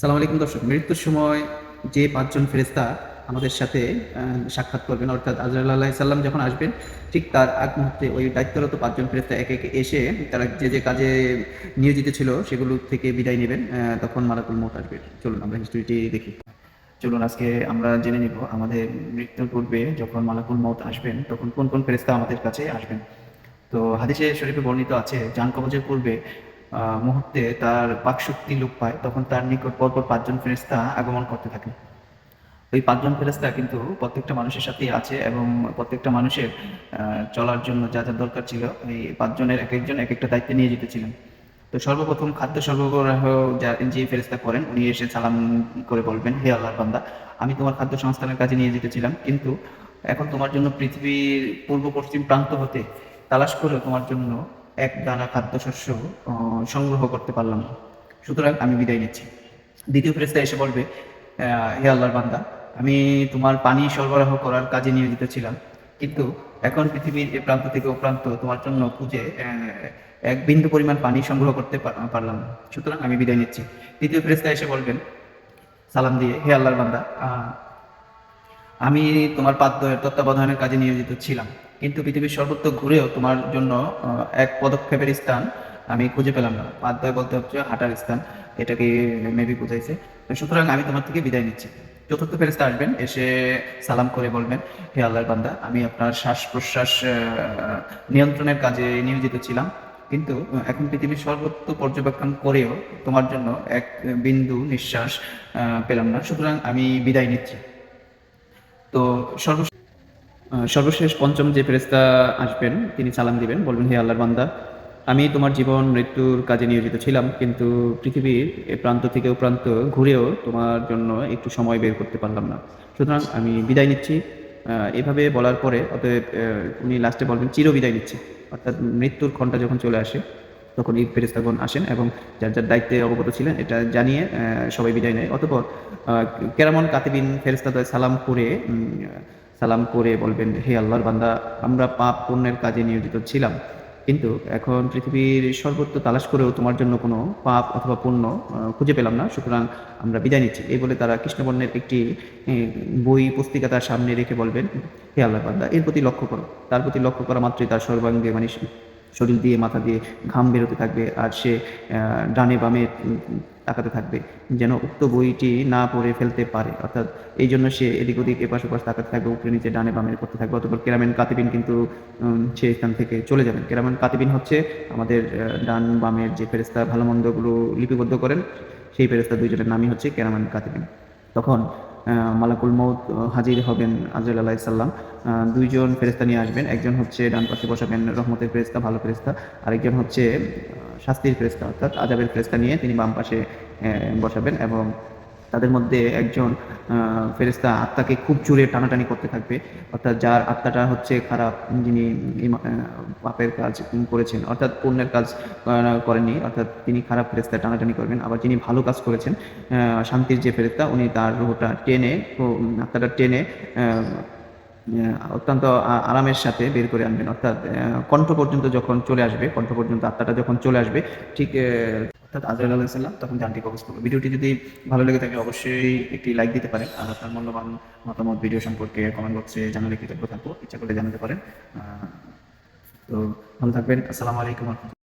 সালাম আলাইকুম দর্শক, মৃত্যুর সময় যে পাঁচজন ফেরেস্তা আমাদের সাথে সাক্ষাৎ করবেন, অর্থাৎ আজরাল আল্লাহ সাল্লাম যখন আসবেন, ঠিক তার আগ মুহূর্তে ওই দায়িত্বরত পাঁচজন ফেরেস্তা একে একে এসে তারা যে যে কাজে নিয়োজিত ছিল সেগুলো থেকে বিদায় নেবেন তখন মালাকুল মত আসবে। চলুন আমরা হিস্ট্রিটি দেখি। চলুন আজকে আমরা জেনে নিব আমাদের মৃত্যুর পূর্বে যখন মালাকুল মত আসবেন, তখন কোন কোন ফেরেস্তা আমাদের কাছে আসবেন। তো হাদিসে শরীফে বর্ণিত আছে জান কবজের পূর্বে মুহূর্তে তার বাকশক্তি লোপ পায়। তখন তার নিকট পরপর পাঁচজন ফেরেস্তা আগমন করতে থাকে। ওই পাঁচজন ফেরেস্তা কিন্তু প্রত্যেকটা মানুষের সাথেই আছে এবং প্রত্যেকটা মানুষের চলার জন্য যা যা দরকার ছিল, এই পাঁচজনের এক একজন এক একটা দায়িত্বে নিয়ে যেতেছিলেন তো সর্বপ্রথম খাদ্য সরবরাহ যা যে ফেরেস্তা করেন, উনি এসে সালাম করে বলবেন, হে আল্লাহর বান্দা, আমি তোমার খাদ্য সংস্থানের কাজে নিয়ে যেতেছিলাম, কিন্তু এখন তোমার জন্য পৃথিবীর পূর্ব পশ্চিম প্রান্ত হতে তালাশ করে তোমার জন্য এক দানা খাদ্যশস্য সংগ্রহ করতে পারলাম। না সুতরাং আমি বিদায় নিচ্ছি। দ্বিতীয় ফেরেস্তা এসে বলবে হে আল্লাহর বান্দা, আমি তোমার পানি সরবরাহ করার কাজে নিয়োজিত ছিলাম, কিন্তু এখন পৃথিবীর এ প্রান্ত থেকে ও প্রান্ত তোমার জন্য খুঁজে এক বিন্দু পরিমাণ পানি সংগ্রহ করতে পারলাম। সুতরাং আমি বিদায় নিচ্ছি। তৃতীয় ফেরেস্তা এসে বলবেন, সালাম দিয়ে, হে আল্লাহর বান্দা আমি তোমার তত্ত্বাবধানের কাজে নিয়োজিত ছিলাম। কিন্তু পৃথিবীর সর্বত্র ঘুরেও তোমার জন্য এক পদক্ষেপের স্থান আমি খুঁজে পেলাম না। পাদ্যয় বলতে হচ্ছে হাঁটার স্থান, এটাকে মেবি বুঝাইছে। সুতরাং আমি তোমার থেকে বিদায় নিচ্ছি। চতুর্থ ফেরেস্তা আসবেন, এসে সালাম করে বলবেন, হে আল্লাহর বান্দা, আমি আপনার শ্বাস প্রশ্বাস নিয়ন্ত্রণের কাজে নিয়োজিত ছিলাম। কিন্তু এখন পৃথিবীর সর্বত্র পর্যবেক্ষণ করেও তোমার জন্য এক বিন্দু নিঃশ্বাস পেলাম না। সুতরাং আমি বিদায় নিচ্ছি। তো সর্ব সর্বশেষ পঞ্চম যে ফেরেস্তা আসবেন, তিনি সালাম দিবেন, বলবেন, হে আল্লাহর বান্দা, আমি তোমার জীবন, মৃত্যুর কাজে নিয়োজিত ছিলাম, কিন্তু পৃথিবীর প্রান্ত থেকে প্রান্ত ঘুরেও তোমার জন্য একটু সময় বের করতে পারলাম না। সুতরাং আমি বিদায় নিচ্ছি। এভাবে বলার পরে, অতএব উনি লাস্টে বলবেন চির বিদায় নিচ্ছি। অর্থাৎ মৃত্যুর ঘণ্টা যখন চলে আসে তখন এই ফেরেস্তাগণ আসেন এবং যার যার দায়িত্বে অবগত ছিলেন এটা জানিয়ে সবাই বিদায় নেয়। অতপর কেরামন কাতিবিন ফেরেস্তাদের সালাম করে সালাম করে বলবেন, হে আল্লাহর বান্দা, আমরা পাপ পুণ্যের কাজে নিয়োজিত ছিলাম। কিন্তু এখন পৃথিবীর সর্বত্র তালাশ করেও তোমার জন্য কোনো পাপ অথবা পুণ্য খুঁজে পেলাম না। সুতরাং আমরা বিদায় নিচ্ছি। এই বলে তারা কৃষ্ণবর্ণের একটি বই পুস্তিকা তার সামনে রেখে বলবেন, হে আল্লাহ বান্দা, এর প্রতি লক্ষ্য করো। তার প্রতি লক্ষ্য করা মাত্রই তার সর্বাঙ্গে মানে শরীর দিয়ে, মাথা দিয়ে ঘাম বেরোতে থাকবে আর সে ডানে বামে তাকাতে থাকবে, যেন উক্ত বইটি না পড়ে ফেলতে পারে। অর্থাৎ এই জন্য সে এদিক ওদিক, এপাশ ওপাশ তাকাতে থাকবে, উপরে নিচে ডানে বামে করতে থাকবে, অতপর কেরামেন কাতিবিন কিন্তু সে স্থান থেকে চলে যাবেন। কেরামেন কাতিবিন হচ্ছে আমাদের ডান বামের যে ফেরেস্তা ভালো মন্দগুলো লিপিবদ্ধ করেন, সেই ফেরেস্তা দুইজনের নামই হচ্ছে কেরামান কাতিবিন। তখন মালাকুল মৌত হাজির হবেন আজরাল আলাহ সাল্লাম দুইজন ফেরেস্তা নিয়ে আসবেন। একজন হচ্ছে ডান পাশে বসাবেন রহমতের ফেরেস্তা ভালো ফেরেস্তা আরেকজন হচ্ছে শাস্তির ফেরেস্তা অর্থাৎ আজাবের ফেরেস্তা নিয়ে তিনি বাম পাশে বসাবেন এবং তাদের মধ্যে একজন ফেরেস্তা আত্মাকে খুব জোরে টানাটানি করতে থাকবে। অর্থাৎ যার আত্মাটা হচ্ছে খারাপ যিনি পাপের কাজ করেছেন অর্থাৎ পুণ্যের কাজ আহ, করেননি অর্থাৎ তিনি খারাপ ফেরেস্তা টানাটানি করবেন। আবার যিনি ভালো কাজ করেছেন শান্তির যে ফেরেস্তা উনি তার রোহটা টেনে আত্মাটা টেনে অত্যন্ত আরামের সাথে বের করে আনবেন। অর্থাৎ কণ্ঠ পর্যন্ত যখন চলে আসবে কণ্ঠ পর্যন্ত আত্মাটা যখন চলে আসবে ঠিক অর্থাৎ আজরাইল আলাইসাল্লাম তখন জানটি কবজ করবে ভিডিওটি যদি ভালো লেগে থাকে, অবশ্যই একটি লাইক দিতে পারেন। আর আপনার মূল্যবান মতামত ভিডিও সম্পর্কে কমেন্ট বক্সে জানালে কৃতজ্ঞ থাকব। ইচ্ছা করলে জানাতে পারেন। তো ভালো থাকবেন। আসসালামু আলাইকুম